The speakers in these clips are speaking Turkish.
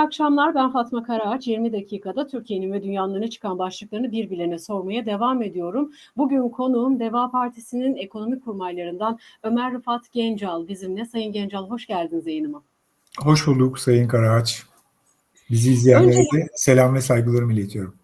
İyi akşamlar. Ben Fatma Karaağaç. 20 dakikada Türkiye'nin ve dünyanın öne çıkan başlıklarını birbirlerine sormaya devam ediyorum. Bugün konuğum Deva Partisi'nin ekonomi kurmaylarından Ömer Rıfat Gencal bizimle. Sayın Gencal hoş geldiniz yayınıma. Hoş bulduk Sayın Karaağaç. Bizi izleyenlere Önce... de selam ve saygılarımı iletiyorum.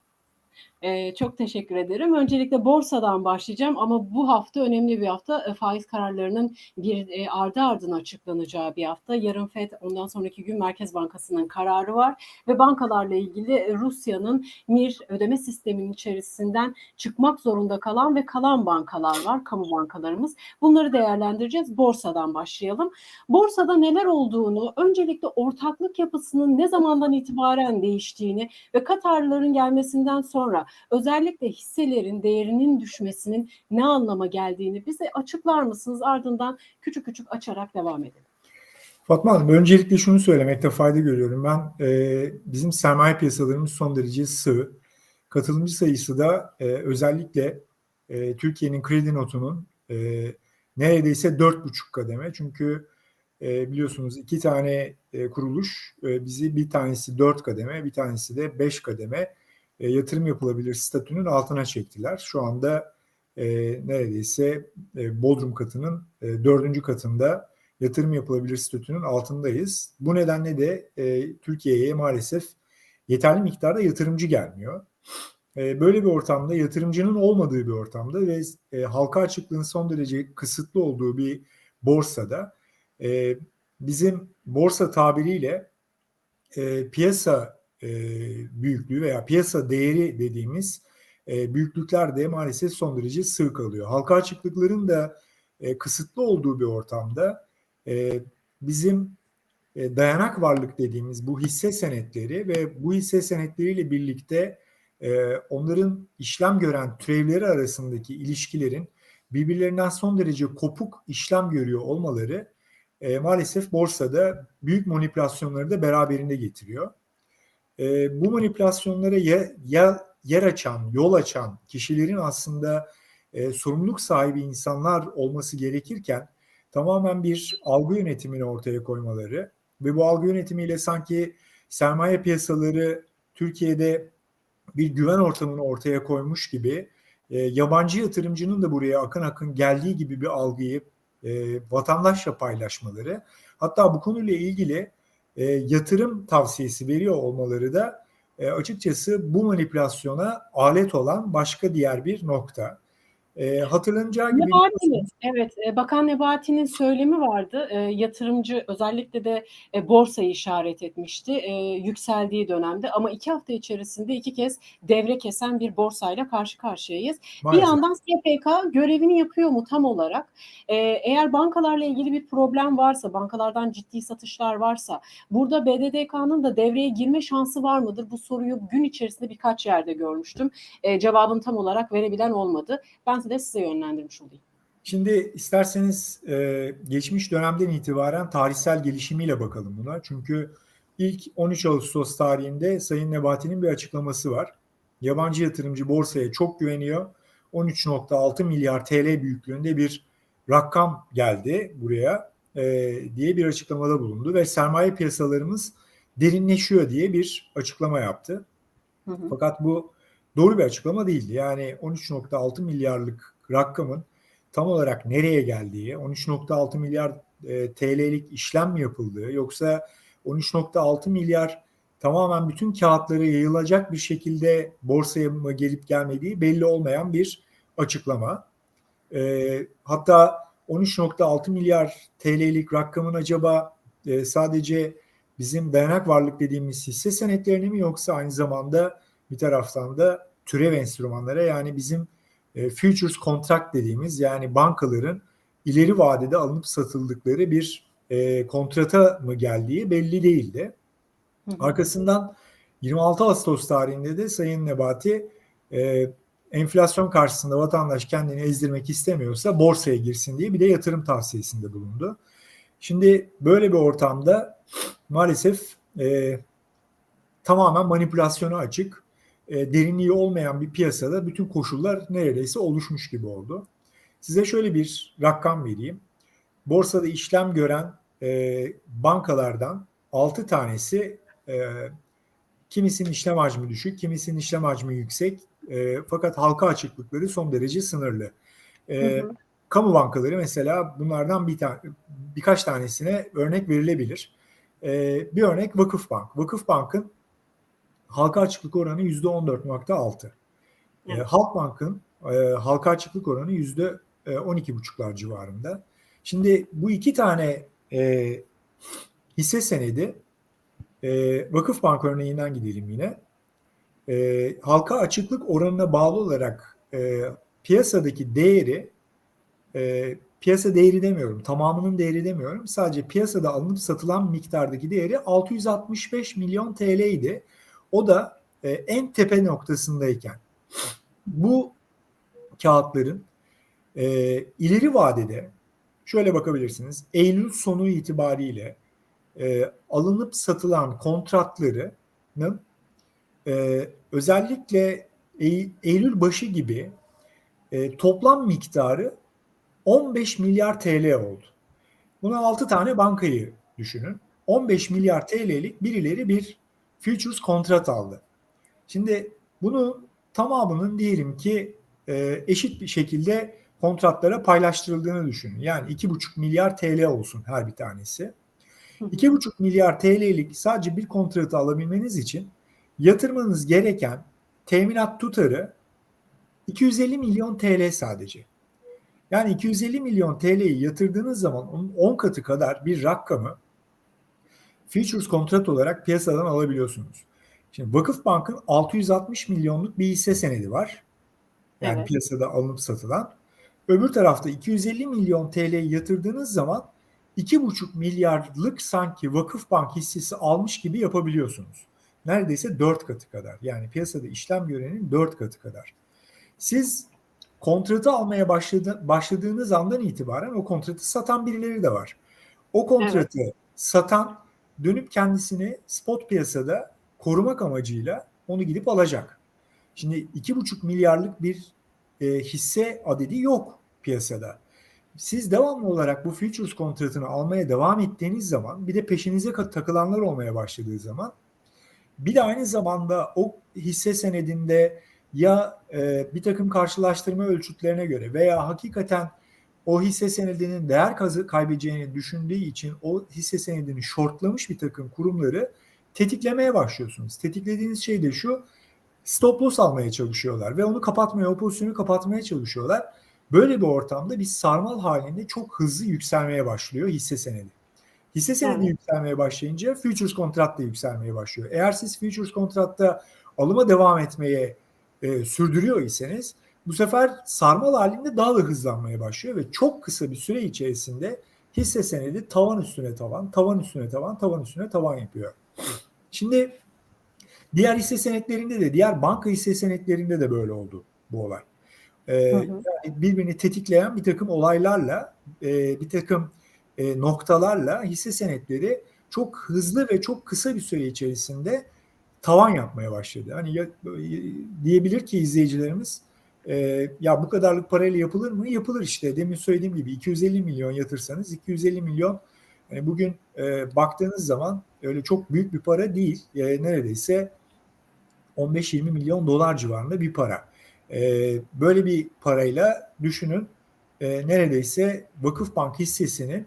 Ee, çok teşekkür ederim. Öncelikle borsadan başlayacağım ama bu hafta önemli bir hafta. E, faiz kararlarının bir e, ardı ardına açıklanacağı bir hafta. Yarın FED ondan sonraki gün Merkez Bankası'nın kararı var ve bankalarla ilgili e, Rusya'nın MIR ödeme sisteminin içerisinden çıkmak zorunda kalan ve kalan bankalar var, kamu bankalarımız. Bunları değerlendireceğiz. Borsadan başlayalım. Borsada neler olduğunu, öncelikle ortaklık yapısının ne zamandan itibaren değiştiğini ve Katarların gelmesinden sonra özellikle hisselerin değerinin düşmesinin ne anlama geldiğini bize açıklar mısınız? Ardından küçük küçük açarak devam edelim. Fatma Hanım öncelikle şunu söylemekte fayda görüyorum. Ben e, bizim sermaye piyasalarımız son derece sığ. Katılımcı sayısı da e, özellikle e, Türkiye'nin kredi notunun e, neredeyse dört buçuk kademe. Çünkü e, biliyorsunuz iki tane e, kuruluş e, bizi bir tanesi dört kademe, bir tanesi de beş kademe e, yatırım yapılabilir statünün altına çektiler. Şu anda e, neredeyse e, Bodrum katının e, dördüncü katında yatırım yapılabilir statünün altındayız. Bu nedenle de e, Türkiye'ye maalesef yeterli miktarda yatırımcı gelmiyor. E, böyle bir ortamda yatırımcının olmadığı bir ortamda ve e, halka açıklığın son derece kısıtlı olduğu bir borsada e, bizim borsa tabiriyle e, piyasa e, büyüklüğü veya piyasa değeri dediğimiz e, büyüklükler de maalesef son derece sığ kalıyor. Halka açıklıkların da e, kısıtlı olduğu bir ortamda bizim dayanak varlık dediğimiz bu hisse senetleri ve bu hisse senetleriyle birlikte onların işlem gören türevleri arasındaki ilişkilerin birbirlerinden son derece kopuk işlem görüyor olmaları e, maalesef borsada büyük manipülasyonları da beraberinde getiriyor e, bu manipülasyonlara ya, ya yer açan, yol açan kişilerin aslında e, sorumluluk sahibi insanlar olması gerekirken tamamen bir algı yönetimini ortaya koymaları ve bu algı yönetimiyle sanki sermaye piyasaları Türkiye'de bir güven ortamını ortaya koymuş gibi e, yabancı yatırımcının da buraya akın akın geldiği gibi bir algıyı e, vatandaşla paylaşmaları. Hatta bu konuyla ilgili e, yatırım tavsiyesi veriyor olmaları da e, açıkçası bu manipülasyona alet olan başka diğer bir nokta. E, hatırlanacağı gibi... Nebati'nin, evet, e, Bakan Nebati'nin söylemi vardı. E, yatırımcı özellikle de e, borsayı işaret etmişti e, yükseldiği dönemde. Ama iki hafta içerisinde iki kez devre kesen bir borsayla karşı karşıyayız. Maalesef. Bir yandan SPK görevini yapıyor mu tam olarak? E, eğer bankalarla ilgili bir problem varsa, bankalardan ciddi satışlar varsa, burada BDDK'nın da devreye girme şansı var mıdır? Bu soruyu gün içerisinde birkaç yerde görmüştüm. E, cevabını tam olarak verebilen olmadı. Ben de size yönlendirmiş olayım. Şimdi isterseniz e, geçmiş dönemden itibaren tarihsel gelişimiyle bakalım buna. Çünkü ilk 13 Ağustos tarihinde Sayın Nebati'nin bir açıklaması var. Yabancı yatırımcı borsaya çok güveniyor. 13.6 milyar TL büyüklüğünde bir rakam geldi buraya e, diye bir açıklamada bulundu ve sermaye piyasalarımız derinleşiyor diye bir açıklama yaptı. Hı hı. Fakat bu doğru bir açıklama değildi. Yani 13.6 milyarlık rakamın tam olarak nereye geldiği, 13.6 milyar e, TL'lik işlem mi yapıldığı yoksa 13.6 milyar tamamen bütün kağıtları yayılacak bir şekilde borsaya mı gelip gelmediği belli olmayan bir açıklama. E, hatta 13.6 milyar TL'lik rakamın acaba e, sadece bizim dayanak varlık dediğimiz hisse senetlerini mi yoksa aynı zamanda bir taraftan da türev enstrümanlara yani bizim e, futures contract dediğimiz yani bankaların ileri vadede alınıp satıldıkları bir e, kontrata mı geldiği belli değildi. Arkasından 26 Ağustos tarihinde de Sayın Nebati e, enflasyon karşısında vatandaş kendini ezdirmek istemiyorsa borsaya girsin diye bir de yatırım tavsiyesinde bulundu. Şimdi böyle bir ortamda maalesef e, tamamen manipülasyona açık e, derinliği olmayan bir piyasada bütün koşullar neredeyse oluşmuş gibi oldu. Size şöyle bir rakam vereyim. Borsada işlem gören e, bankalardan 6 tanesi E, kimisinin işlem hacmi düşük, kimisinin işlem hacmi yüksek. E, fakat halka açıklıkları son derece sınırlı. E, Hı hı. kamu bankaları mesela bunlardan bir tane birkaç tanesine örnek verilebilir. E, bir örnek Vakıfbank. Vakıfbank'ın halka açıklık oranı yüzde 14.6. E. Halkbank'ın e, halka açıklık oranı yüzde e, %12,5'lar civarında. Şimdi bu iki tane e, hisse senedi e, Vakıfbank örneğinden gidelim yine. E, halka açıklık oranına bağlı olarak e, piyasadaki değeri e, piyasa değeri demiyorum, tamamının değeri demiyorum. Sadece piyasada alınıp satılan miktardaki değeri 665 milyon TL idi. O da e, en tepe noktasındayken. Bu kağıtların e, ileri vadede şöyle bakabilirsiniz. Eylül sonu itibariyle e, alınıp satılan kontratlarının e, özellikle Ey- Eylül başı gibi e, toplam miktarı 15 milyar TL oldu. Buna 6 tane bankayı düşünün. 15 milyar TL'lik birileri bir futures kontrat aldı. Şimdi bunu tamamının diyelim ki e, eşit bir şekilde kontratlara paylaştırıldığını düşünün. Yani 2,5 milyar TL olsun her bir tanesi. 2,5 milyar TL'lik sadece bir kontratı alabilmeniz için yatırmanız gereken teminat tutarı 250 milyon TL sadece. Yani 250 milyon TL'yi yatırdığınız zaman onun 10 katı kadar bir rakamı futures kontrat olarak piyasadan alabiliyorsunuz. Şimdi Vakıfbank'ın 660 milyonluk bir hisse senedi var. Yani Evet. piyasada alınıp satılan. Öbür tarafta 250 milyon TL yatırdığınız zaman 2,5 milyarlık sanki Vakıfbank hissesi almış gibi yapabiliyorsunuz. Neredeyse 4 katı kadar. Yani piyasada işlem görenin 4 katı kadar. Siz kontratı almaya başladı, başladığınız andan itibaren o kontratı satan birileri de var. O kontratı satan dönüp kendisini spot piyasada korumak amacıyla onu gidip alacak. Şimdi 2,5 milyarlık bir e, hisse adedi yok piyasada. Siz devamlı olarak bu futures kontratını almaya devam ettiğiniz zaman bir de peşinize takılanlar olmaya başladığı zaman bir de aynı zamanda o hisse senedinde ya e, bir takım karşılaştırma ölçütlerine göre veya hakikaten o hisse senedinin değer kazı kaybedeceğini düşündüğü için o hisse senedini shortlamış bir takım kurumları tetiklemeye başlıyorsunuz. Tetiklediğiniz şey de şu stop loss almaya çalışıyorlar ve onu kapatmaya, o pozisyonu kapatmaya çalışıyorlar. Böyle bir ortamda bir sarmal halinde çok hızlı yükselmeye başlıyor hisse senedi. Hisse senedi Evet. yükselmeye başlayınca futures kontrat da yükselmeye başlıyor. Eğer siz futures kontratta alıma devam etmeye e, sürdürüyor iseniz bu sefer sarmal halinde daha da hızlanmaya başlıyor ve çok kısa bir süre içerisinde hisse senedi tavan üstüne tavan, tavan üstüne tavan, tavan üstüne tavan yapıyor. Şimdi diğer hisse senetlerinde de, diğer banka hisse senetlerinde de böyle oldu bu olay. Ee, Hı hı. yani birbirini tetikleyen bir takım olaylarla, e, bir takım e, noktalarla hisse senetleri çok hızlı ve çok kısa bir süre içerisinde tavan yapmaya başladı. Hani ya, diyebilir ki izleyicilerimiz e, ya bu kadarlık parayla yapılır mı? Yapılır işte. Demin söylediğim gibi 250 milyon yatırsanız 250 milyon yani bugün e, baktığınız zaman öyle çok büyük bir para değil. E, neredeyse 15-20 milyon dolar civarında bir para. E, böyle bir parayla düşünün e, neredeyse Vakıfbank hissesinin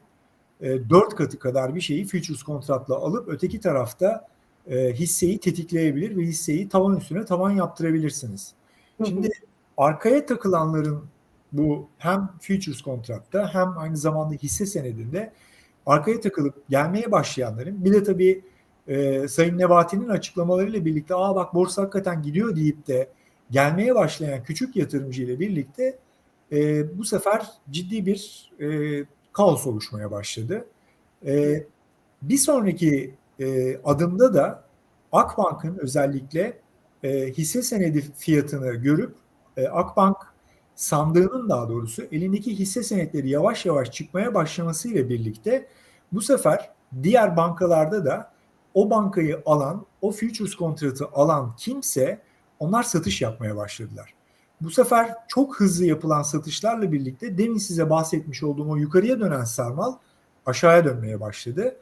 e, 4 katı kadar bir şeyi futures kontratla alıp öteki tarafta e, hisseyi tetikleyebilir ve hisseyi tavan üstüne tavan yaptırabilirsiniz. Şimdi arkaya takılanların bu hem futures kontratta hem aynı zamanda hisse senedinde arkaya takılıp gelmeye başlayanların bir de tabii e, Sayın Nebati'nin açıklamalarıyla birlikte aa bak borsa hakikaten gidiyor deyip de gelmeye başlayan küçük yatırımcı ile birlikte e, bu sefer ciddi bir e, kaos oluşmaya başladı. E, bir sonraki e, adımda da Akbank'ın özellikle e, hisse senedi fiyatını görüp e, Akbank sandığının daha doğrusu elindeki hisse senetleri yavaş yavaş çıkmaya başlamasıyla birlikte bu sefer diğer bankalarda da o bankayı alan, o futures kontratı alan kimse onlar satış yapmaya başladılar. Bu sefer çok hızlı yapılan satışlarla birlikte demin size bahsetmiş olduğum o yukarıya dönen sarmal aşağıya dönmeye başladı.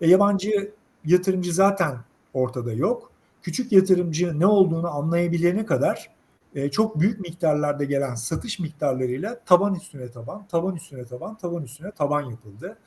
E, yabancı yatırımcı zaten ortada yok. Küçük yatırımcı ne olduğunu anlayabilene kadar e, çok büyük miktarlarda gelen satış miktarlarıyla taban üstüne taban, taban üstüne taban, taban üstüne taban yapıldı.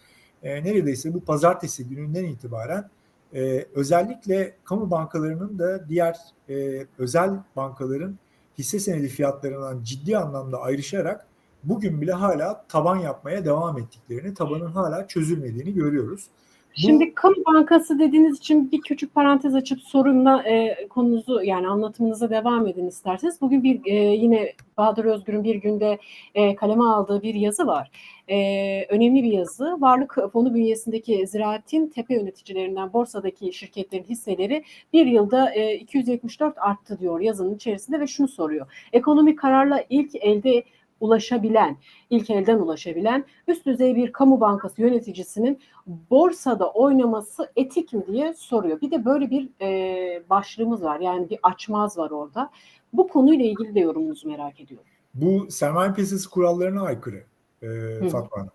E, neredeyse bu pazartesi gününden itibaren e, özellikle kamu bankalarının da diğer e, özel bankaların hisse senedi fiyatlarından ciddi anlamda ayrışarak bugün bile hala taban yapmaya devam ettiklerini, tabanın hala çözülmediğini görüyoruz. Şimdi kamu bankası dediğiniz için bir küçük parantez açıp sorunla e, konunuzu yani anlatımınıza devam edin isterseniz. Bugün bir e, yine Bahadır Özgür'ün bir günde e, kaleme aldığı bir yazı var. E, önemli bir yazı. Varlık fonu bünyesindeki ziraatin tepe yöneticilerinden borsadaki şirketlerin hisseleri bir yılda e, 274 arttı diyor yazının içerisinde ve şunu soruyor. Ekonomik kararla ilk elde ulaşabilen, ilk elden ulaşabilen üst düzey bir kamu bankası yöneticisinin borsada oynaması etik mi diye soruyor. Bir de böyle bir e, başlığımız var. Yani bir açmaz var orada. Bu konuyla ilgili de yorumunuzu merak ediyorum. Bu sermaye piyasası kurallarına aykırı e, Fatma Hanım.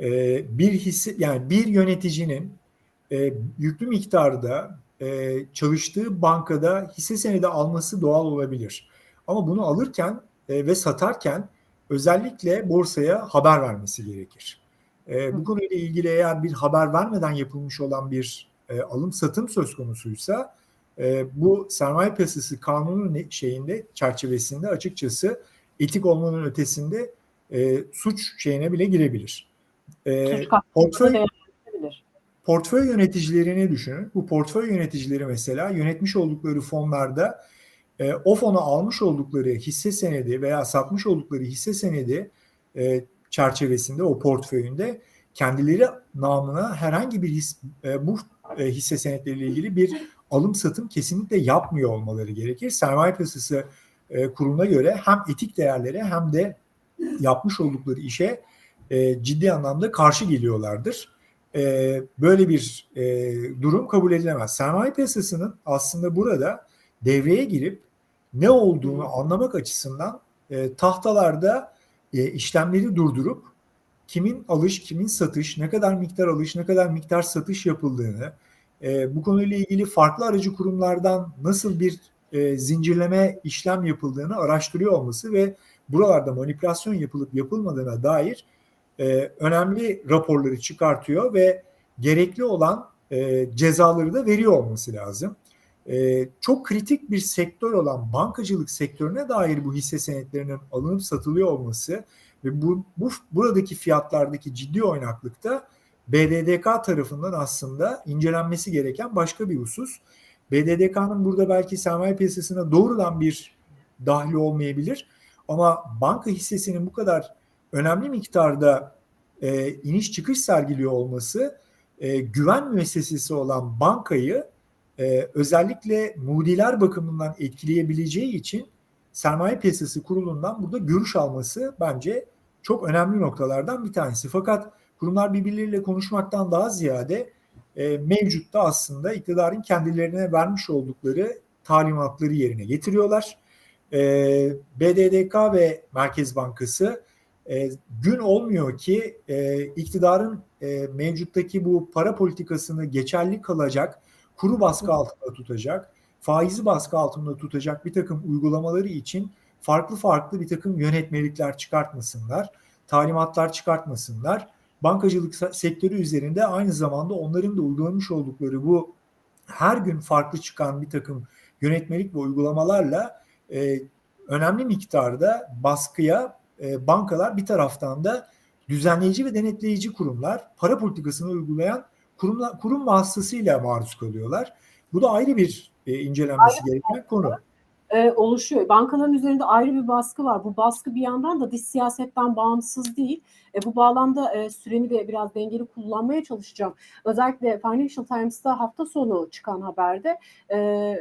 E, bir hisse yani bir yöneticinin e, yüklü miktarda e, çalıştığı bankada hisse senedi alması doğal olabilir. Ama bunu alırken e, ve satarken özellikle borsaya haber vermesi gerekir. E, bu konuyla ilgili eğer bir haber vermeden yapılmış olan bir e, alım satım söz konusuysa e, bu sermaye piyasası kanunu şeyinde çerçevesinde açıkçası etik olmanın ötesinde e, suç şeyine bile girebilir. E, portföy portföy yöneticilerini düşünün. Bu portföy yöneticileri mesela yönetmiş oldukları fonlarda e, o fona almış oldukları hisse senedi veya satmış oldukları hisse senedi e, çerçevesinde o portföyünde kendileri namına herhangi bir his, e, bu e, hisse senetleriyle ilgili bir alım satım kesinlikle yapmıyor olmaları gerekir. Sermaye piyasası e, kuruluna göre hem etik değerlere hem de yapmış oldukları işe e, ciddi anlamda karşı geliyorlardır e, böyle bir e, durum kabul edilemez. Sermaye piyasasının aslında burada devreye girip ne olduğunu anlamak açısından e, tahtalarda e, işlemleri durdurup kimin alış, kimin satış, ne kadar miktar alış, ne kadar miktar satış yapıldığını, e, bu konuyla ilgili farklı aracı kurumlardan nasıl bir e, zincirleme işlem yapıldığını araştırıyor olması ve buralarda manipülasyon yapılıp yapılmadığına dair e, önemli raporları çıkartıyor ve gerekli olan e, cezaları da veriyor olması lazım. E, çok kritik bir sektör olan bankacılık sektörüne dair bu hisse senetlerinin alınıp satılıyor olması ve bu, bu buradaki fiyatlardaki ciddi oynaklıkta BDDK tarafından aslında incelenmesi gereken başka bir husus. BDDK'nın burada belki sermaye piyasasına doğrudan bir dahli olmayabilir ama banka hissesinin bu kadar önemli miktarda e, iniş çıkış sergiliyor olması e, güven müessesesi olan bankayı e, özellikle mudiler bakımından etkileyebileceği için sermaye piyasası kurulundan burada görüş alması bence çok önemli noktalardan bir tanesi. Fakat kurumlar birbirleriyle konuşmaktan daha ziyade e, mevcutta aslında iktidarın kendilerine vermiş oldukları talimatları yerine getiriyorlar. E, BDDK ve Merkez Bankası e, gün olmuyor ki e, iktidarın e, mevcuttaki bu para politikasını geçerli kalacak, kuru baskı altında tutacak, faizi baskı altında tutacak bir takım uygulamaları için farklı farklı bir takım yönetmelikler çıkartmasınlar, talimatlar çıkartmasınlar. Bankacılık sektörü üzerinde aynı zamanda onların da uygulamış oldukları bu her gün farklı çıkan bir takım yönetmelik ve uygulamalarla e, önemli miktarda baskıya e, bankalar bir taraftan da düzenleyici ve denetleyici kurumlar para politikasını uygulayan kurumla, kurum vasıtasıyla maruz kalıyorlar. Bu da ayrı bir e, incelenmesi ayrı gereken konu. E, oluşuyor. Bankaların üzerinde ayrı bir baskı var. Bu baskı bir yandan da dış siyasetten bağımsız değil. E, bu bağlamda e, süremi de biraz dengeli kullanmaya çalışacağım. Özellikle Financial Times'ta hafta sonu çıkan haberde e,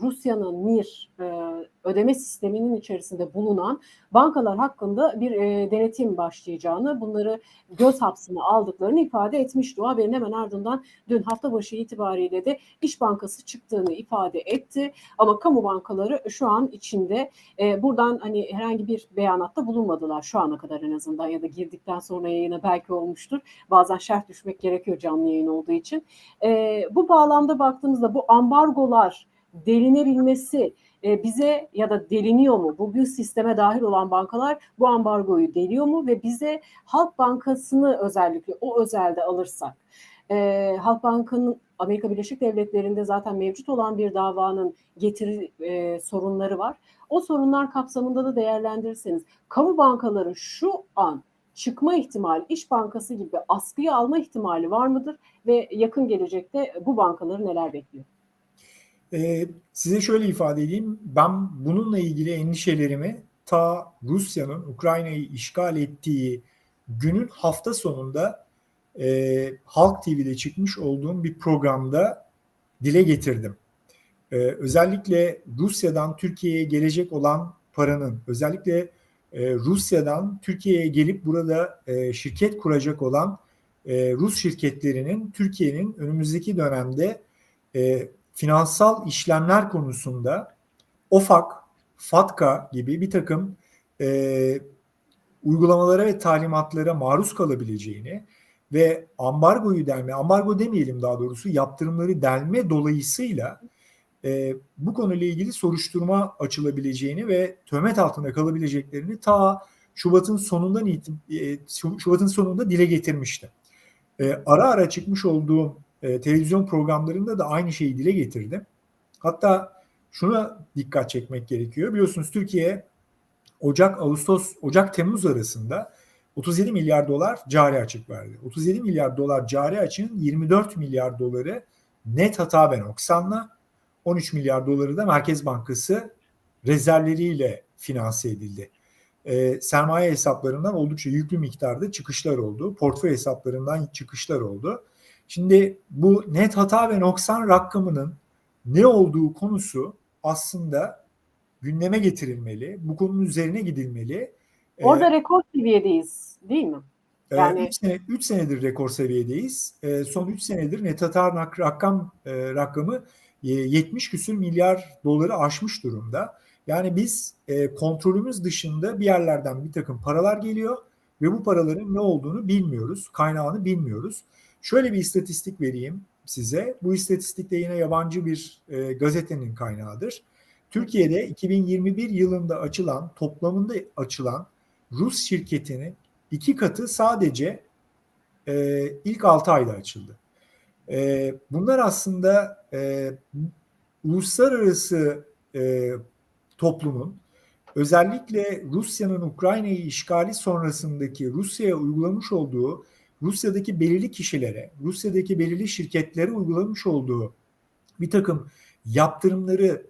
Rusya'nın MIR e, ödeme sisteminin içerisinde bulunan bankalar hakkında bir e, denetim başlayacağını, bunları göz hapsine aldıklarını ifade etmişti. O haberin hemen ardından dün hafta başı itibariyle de İş Bankası çıktığını ifade etti. Ama kamu bankaları şu an içinde e, buradan hani herhangi bir beyanatta bulunmadılar şu ana kadar en azından ya da girdikten sonra yayına belki olmuştur. Bazen şerh düşmek gerekiyor canlı yayın olduğu için. Bu bağlamda baktığımızda bu ambargolar delinebilmesi e, bize ya da deliniyor mu? Bugün sisteme dahil olan bankalar bu ambargoyu deliyor mu ve bize Halk Bankası'nı özellikle o özelde alırsak e, Halk Bank'ın Amerika Birleşik Devletleri'nde zaten mevcut olan bir davanın getiri e, sorunları var. O sorunlar kapsamında da değerlendirirseniz kamu bankaları şu an çıkma ihtimali İş Bankası gibi askıya alma ihtimali var mıdır ve yakın gelecekte bu bankaları neler bekliyor? Ee, size şöyle ifade edeyim. Ben bununla ilgili endişelerimi ta Rusya'nın Ukrayna'yı işgal ettiği günün hafta sonunda e, Halk TV'de çıkmış olduğum bir programda dile getirdim. Ee, özellikle Rusya'dan Türkiye'ye gelecek olan paranın, özellikle e, Rusya'dan Türkiye'ye gelip burada e, şirket kuracak olan e, Rus şirketlerinin Türkiye'nin önümüzdeki dönemde e, finansal işlemler konusunda OFAK, FATKA gibi bir takım e, uygulamalara ve talimatlara maruz kalabileceğini ve ambargoyu delme, ambargo demeyelim daha doğrusu yaptırımları delme dolayısıyla e, bu konuyla ilgili soruşturma açılabileceğini ve töhmet altında kalabileceklerini ta Şubat'ın sonundan e, Şubat'ın sonunda dile getirmişti. E, ara ara çıkmış olduğum e, televizyon programlarında da aynı şeyi dile getirdim. Hatta şuna dikkat çekmek gerekiyor. Biliyorsunuz Türkiye Ocak, Ağustos, Ocak, Temmuz arasında 37 milyar dolar cari açık verdi. 37 milyar dolar cari açığın 24 milyar doları net hata ve noksanla 13 milyar doları da Merkez Bankası rezervleriyle finanse edildi. E, sermaye hesaplarından oldukça yüklü miktarda çıkışlar oldu. Portföy hesaplarından çıkışlar oldu. Şimdi bu net hata ve noksan rakamının ne olduğu konusu aslında gündeme getirilmeli. Bu konunun üzerine gidilmeli. Orada ee, rekor seviyedeyiz değil mi? Yani 3 sene, üç senedir rekor seviyedeyiz. Ee, son 3 senedir net hata rakam e, rakamı 70 küsür milyar doları aşmış durumda. Yani biz e, kontrolümüz dışında bir yerlerden bir takım paralar geliyor ve bu paraların ne olduğunu bilmiyoruz, kaynağını bilmiyoruz. Şöyle bir istatistik vereyim size. Bu istatistik de yine yabancı bir e, gazetenin kaynağıdır. Türkiye'de 2021 yılında açılan, toplamında açılan Rus şirketinin iki katı sadece e, ilk 6 ayda açıldı. E, bunlar aslında e, uluslararası e, toplumun özellikle Rusya'nın Ukrayna'yı işgali sonrasındaki Rusya'ya uygulamış olduğu Rusya'daki belirli kişilere, Rusya'daki belirli şirketlere uygulamış olduğu bir takım yaptırımları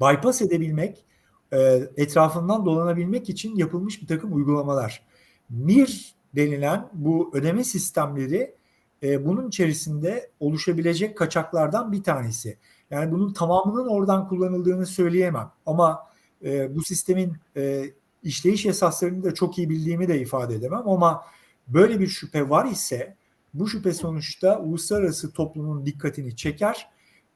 bypass edebilmek, e, etrafından dolanabilmek için yapılmış bir takım uygulamalar. MIR denilen bu ödeme sistemleri e, bunun içerisinde oluşabilecek kaçaklardan bir tanesi. Yani bunun tamamının oradan kullanıldığını söyleyemem ama e, bu sistemin işleyiş esaslarını da çok iyi bildiğimi de ifade edemem ama böyle bir şüphe var ise bu şüphe sonuçta uluslararası toplumun dikkatini çeker.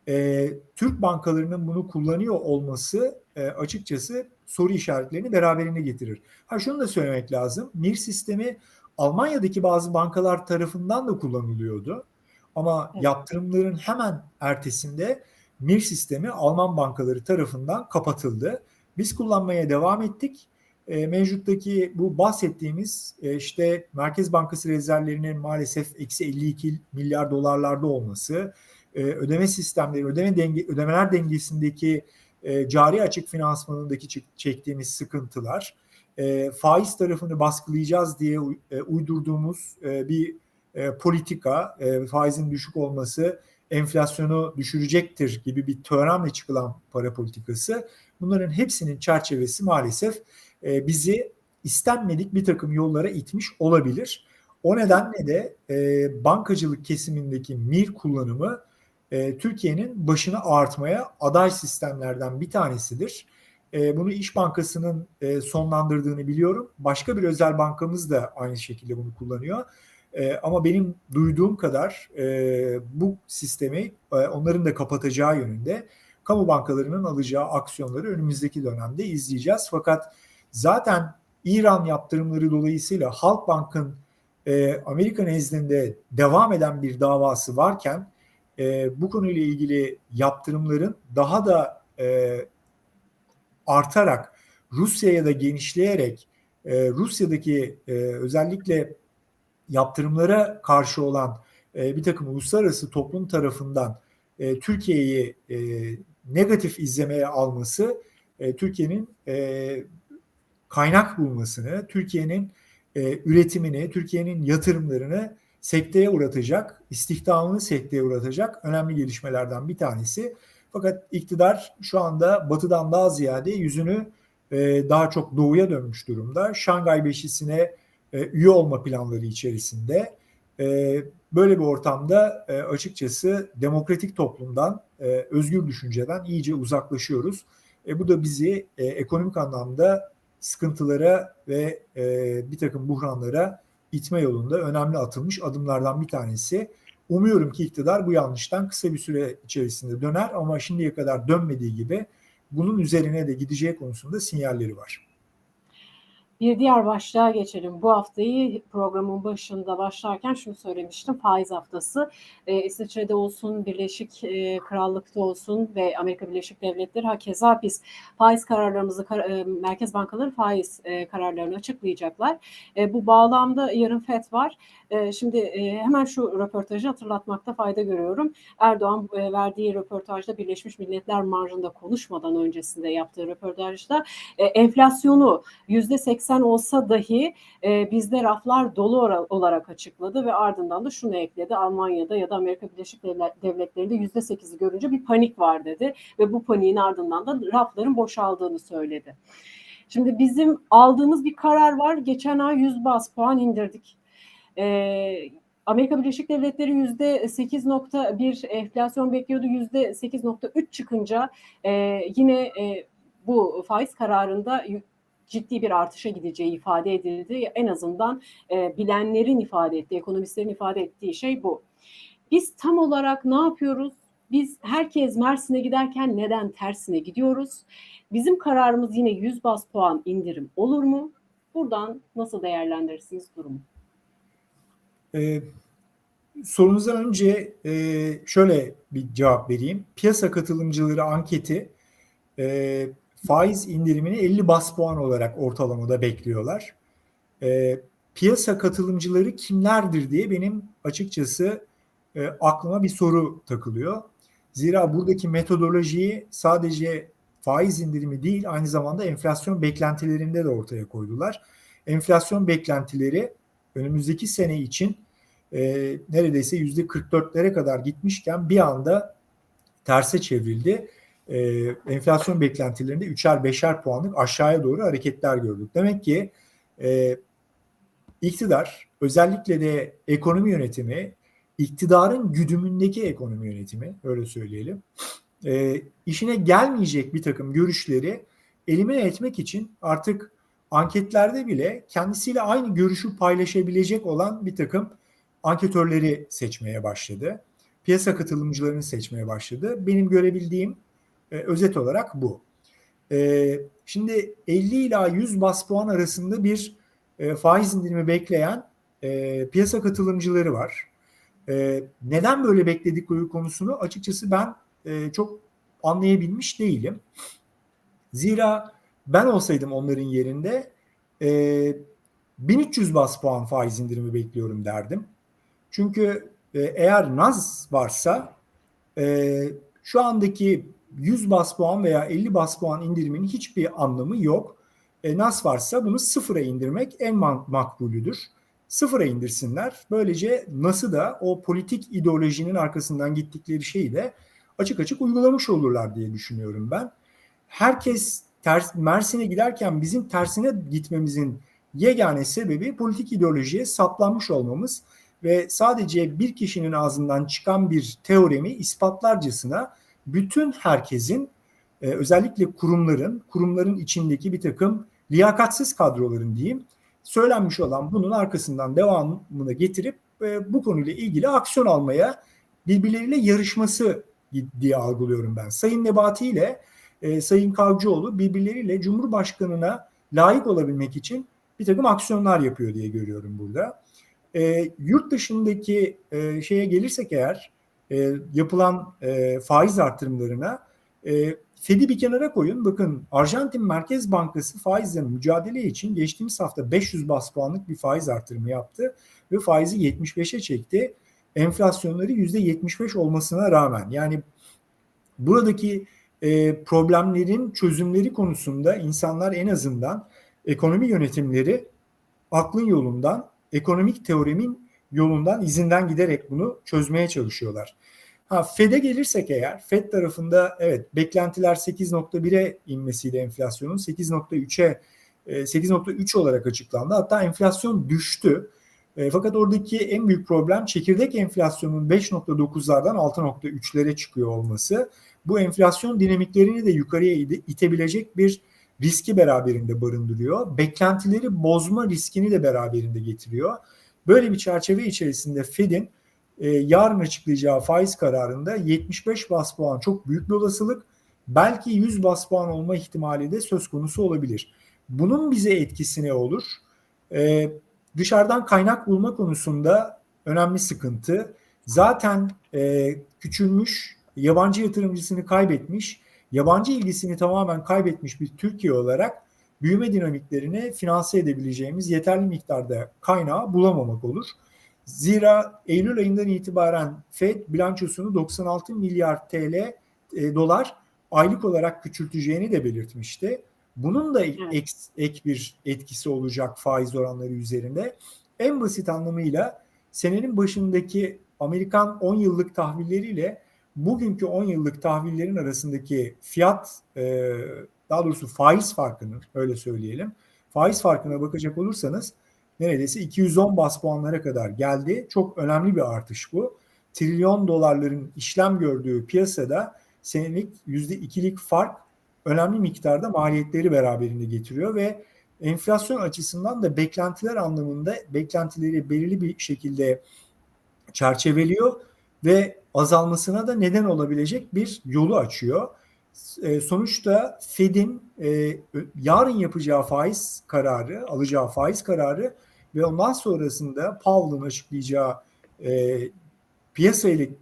E, Türk bankalarının bunu kullanıyor olması e, açıkçası soru işaretlerini beraberinde getirir. Ha şunu da söylemek lazım. MIR sistemi Almanya'daki bazı bankalar tarafından da kullanılıyordu. Ama yaptırımların hemen ertesinde MIR sistemi Alman bankaları tarafından kapatıldı. Biz kullanmaya devam ettik e, mevcuttaki bu bahsettiğimiz e, işte Merkez Bankası rezervlerinin maalesef eksi 52 milyar dolarlarda olması, e, ödeme sistemleri, ödeme denge, ödemeler dengesindeki e, cari açık finansmanındaki çektiğimiz sıkıntılar, e, faiz tarafını baskılayacağız diye e, uydurduğumuz e, bir e, politika, e, faizin düşük olması enflasyonu düşürecektir gibi bir törenle çıkılan para politikası. Bunların hepsinin çerçevesi maalesef e, bizi istenmedik bir takım yollara itmiş olabilir. O nedenle de e, bankacılık kesimindeki MIR kullanımı e, Türkiye'nin başını ağartmaya aday sistemlerden bir tanesidir. E, bunu İş Bankası'nın e, sonlandırdığını biliyorum. Başka bir özel bankamız da aynı şekilde bunu kullanıyor. E, ama benim duyduğum kadar e, bu sistemi e, onların da kapatacağı yönünde kamu bankalarının alacağı aksiyonları önümüzdeki dönemde izleyeceğiz. Fakat zaten İran yaptırımları dolayısıyla Halkbank'ın e, Amerika nezdinde devam eden bir davası varken e, bu konuyla ilgili yaptırımların daha da e, artarak Rusya'ya da genişleyerek e, Rusya'daki e, özellikle yaptırımlara karşı olan e, bir takım uluslararası toplum tarafından e, Türkiye'yi e, negatif izlemeye alması e, Türkiye'nin e, kaynak bulmasını, Türkiye'nin e, üretimini, Türkiye'nin yatırımlarını sekteye uğratacak, istihdamını sekteye uğratacak önemli gelişmelerden bir tanesi. Fakat iktidar şu anda batıdan daha ziyade yüzünü e, daha çok doğuya dönmüş durumda. Şangay Beşisi'ne e, üye olma planları içerisinde. E, böyle bir ortamda e, açıkçası demokratik toplumdan, e, özgür düşünceden iyice uzaklaşıyoruz. E, bu da bizi e, ekonomik anlamda sıkıntılara ve e, bir takım buhranlara itme yolunda önemli atılmış adımlardan bir tanesi. Umuyorum ki iktidar bu yanlıştan kısa bir süre içerisinde döner ama şimdiye kadar dönmediği gibi bunun üzerine de gideceği konusunda sinyalleri var. Bir diğer başlığa geçelim. Bu haftayı programın başında başlarken şunu söylemiştim. Faiz haftası. E, İsviçre'de olsun, Birleşik e, Krallık'ta olsun ve Amerika Birleşik Devletleri hakeza biz faiz kararlarımızı, kar, e, merkez bankaları faiz e, kararlarını açıklayacaklar. E, bu bağlamda yarın FED var. E, şimdi e, hemen şu röportajı hatırlatmakta fayda görüyorum. Erdoğan e, verdiği röportajda Birleşmiş Milletler marjında konuşmadan öncesinde yaptığı röportajda e, enflasyonu %80 olsa dahi e, bizde raflar dolu olarak açıkladı ve ardından da şunu ekledi. Almanya'da ya da Amerika Birleşik Devletleri'nde %8'i görünce bir panik var dedi ve bu paniğin ardından da rafların boşaldığını söyledi. Şimdi bizim aldığımız bir karar var. Geçen ay 100 bas puan indirdik. Ee, Amerika Birleşik Devletleri yüzde 8.1 enflasyon bekliyordu. Yüzde 8.3 çıkınca e, yine e, bu faiz kararında ciddi bir artışa gideceği ifade edildi. En azından e, bilenlerin ifade ettiği, ekonomistlerin ifade ettiği şey bu. Biz tam olarak ne yapıyoruz? Biz herkes Mersin'e giderken neden tersine gidiyoruz? Bizim kararımız yine 100 bas puan indirim olur mu? Buradan nasıl değerlendirirsiniz durumu? Ee, sorunuza önce e, şöyle bir cevap vereyim. Piyasa katılımcıları anketi e, faiz indirimini 50 bas puan olarak ortalamada bekliyorlar. E, piyasa katılımcıları kimlerdir diye benim açıkçası e, aklıma bir soru takılıyor. Zira buradaki metodolojiyi sadece faiz indirimi değil aynı zamanda enflasyon beklentilerinde de ortaya koydular. Enflasyon beklentileri önümüzdeki sene için e, neredeyse yüzde 44'lere kadar gitmişken bir anda terse çevrildi e, enflasyon beklentilerinde üçer beşer puanlık aşağıya doğru hareketler gördük. Demek ki e, iktidar özellikle de ekonomi yönetimi iktidarın güdümündeki ekonomi yönetimi öyle söyleyelim e, işine gelmeyecek bir takım görüşleri elimine etmek için artık anketlerde bile kendisiyle aynı görüşü paylaşabilecek olan bir takım anketörleri seçmeye başladı. Piyasa katılımcılarını seçmeye başladı. Benim görebildiğim e, özet olarak bu. E, şimdi 50 ila 100 bas puan arasında bir e, faiz indirimi bekleyen e, piyasa katılımcıları var. E, neden böyle bekledikleri konusunu açıkçası ben e, çok anlayabilmiş değilim. Zira ben olsaydım onların yerinde e, 1300 bas puan faiz indirimi bekliyorum derdim. Çünkü e, eğer naz varsa e, şu andaki 100 bas puan veya 50 bas puan indirimin hiçbir anlamı yok. E, NAS varsa bunu sıfıra indirmek en makbulüdür. Sıfıra indirsinler. Böylece NAS'ı da o politik ideolojinin arkasından gittikleri şeyi de açık açık uygulamış olurlar diye düşünüyorum ben. Herkes ters, Mersin'e giderken bizim tersine gitmemizin yegane sebebi politik ideolojiye saplanmış olmamız ve sadece bir kişinin ağzından çıkan bir teoremi ispatlarcasına bütün herkesin e, özellikle kurumların, kurumların içindeki bir takım liyakatsiz kadroların diyeyim söylenmiş olan bunun arkasından devamını getirip e, bu konuyla ilgili aksiyon almaya birbirleriyle yarışması diye algılıyorum ben. Sayın Nebati ile e, Sayın Kavcıoğlu birbirleriyle Cumhurbaşkanına layık olabilmek için bir takım aksiyonlar yapıyor diye görüyorum burada. E, yurt dışındaki e, şeye gelirsek eğer e, yapılan e, faiz artırımlarına e, Fed'i bir kenara koyun. Bakın Arjantin Merkez Bankası faizle mücadele için geçtiğimiz hafta 500 bas puanlık bir faiz artırımı yaptı ve faizi 75'e çekti. Enflasyonları %75 olmasına rağmen yani buradaki e, problemlerin çözümleri konusunda insanlar en azından ekonomi yönetimleri aklın yolundan, ekonomik teoremin yolundan, izinden giderek bunu çözmeye çalışıyorlar. Ha Fed'e gelirsek eğer, Fed tarafında evet beklentiler 8.1'e inmesiyle enflasyonun 8.3'e 8.3 olarak açıklandı. Hatta enflasyon düştü. E, fakat oradaki en büyük problem çekirdek enflasyonun 5.9'lardan 6.3'lere çıkıyor olması. Bu enflasyon dinamiklerini de yukarıya itebilecek bir riski beraberinde barındırıyor. Beklentileri bozma riskini de beraberinde getiriyor. Böyle bir çerçeve içerisinde Fed'in e, yarın açıklayacağı faiz kararında 75 bas puan çok büyük bir olasılık. Belki 100 bas puan olma ihtimali de söz konusu olabilir. Bunun bize etkisi ne olur? E, dışarıdan kaynak bulma konusunda önemli sıkıntı. Zaten e, küçülmüş, yabancı yatırımcısını kaybetmiş, yabancı ilgisini tamamen kaybetmiş bir Türkiye olarak büyüme dinamiklerini finanse edebileceğimiz yeterli miktarda kaynağı bulamamak olur. Zira Eylül ayından itibaren Fed bilançosunu 96 milyar TL e, dolar aylık olarak küçülteceğini de belirtmişti. Bunun da ek, ek bir etkisi olacak faiz oranları üzerinde. En basit anlamıyla senenin başındaki Amerikan 10 yıllık tahvilleriyle bugünkü 10 yıllık tahvillerin arasındaki fiyat e, daha doğrusu faiz farkını öyle söyleyelim. Faiz farkına bakacak olursanız neredeyse 210 bas puanlara kadar geldi. Çok önemli bir artış bu. Trilyon dolarların işlem gördüğü piyasada senelik %2'lik fark önemli miktarda maliyetleri beraberinde getiriyor ve enflasyon açısından da beklentiler anlamında beklentileri belirli bir şekilde çerçeveliyor ve azalmasına da neden olabilecek bir yolu açıyor. E, sonuçta Fed'in e, yarın yapacağı faiz kararı, alacağı faiz kararı ve ondan sonrasında Powell'ın açıklayacağı e,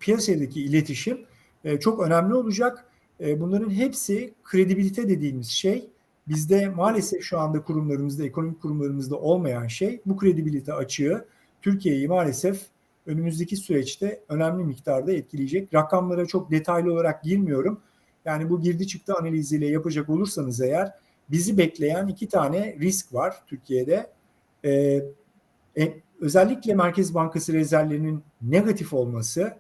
piyasadaki iletişim e, çok önemli olacak. Bunların hepsi kredibilite dediğimiz şey. Bizde maalesef şu anda kurumlarımızda, ekonomik kurumlarımızda olmayan şey bu kredibilite açığı Türkiye'yi maalesef önümüzdeki süreçte önemli miktarda etkileyecek. Rakamlara çok detaylı olarak girmiyorum. Yani bu girdi çıktı analiziyle yapacak olursanız eğer bizi bekleyen iki tane risk var Türkiye'de. Ee, e, özellikle Merkez Bankası rezervlerinin negatif olması,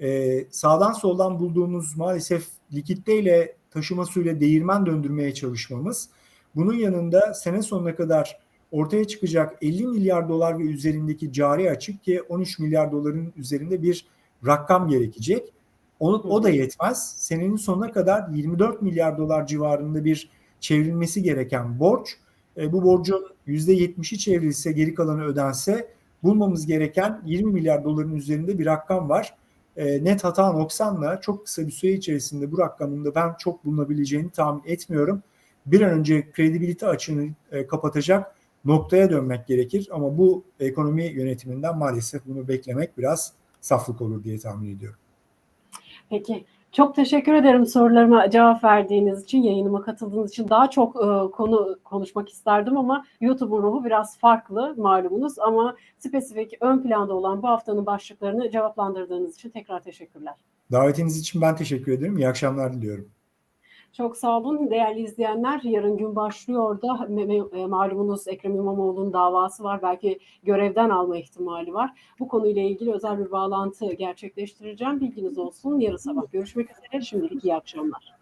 e, sağdan soldan bulduğumuz maalesef likitteyle taşıma suyla değirmen döndürmeye çalışmamız, bunun yanında sene sonuna kadar ortaya çıkacak 50 milyar dolar ve üzerindeki cari açık ki 13 milyar doların üzerinde bir rakam gerekecek. O, o da yetmez. Senenin sonuna kadar 24 milyar dolar civarında bir çevrilmesi gereken borç. E, bu borcun %70'i çevrilse geri kalanı ödense bulmamız gereken 20 milyar doların üzerinde bir rakam var. E, net hata noksanla çok kısa bir süre içerisinde bu rakamın da ben çok bulunabileceğini tahmin etmiyorum. Bir an önce kredibilite açığını e, kapatacak noktaya dönmek gerekir ama bu ekonomi yönetiminden maalesef bunu beklemek biraz saflık olur diye tahmin ediyorum. Peki. Çok teşekkür ederim sorularıma cevap verdiğiniz için, yayınıma katıldığınız için. Daha çok e, konu konuşmak isterdim ama YouTube'un ruhu biraz farklı malumunuz. Ama spesifik ön planda olan bu haftanın başlıklarını cevaplandırdığınız için tekrar teşekkürler. Davetiniz için ben teşekkür ederim. İyi akşamlar diliyorum. Çok sağ olun değerli izleyenler. Yarın gün başlıyor da malumunuz Ekrem İmamoğlu'nun davası var. Belki görevden alma ihtimali var. Bu konuyla ilgili özel bir bağlantı gerçekleştireceğim. Bilginiz olsun. Yarın sabah görüşmek üzere. Şimdilik iyi akşamlar.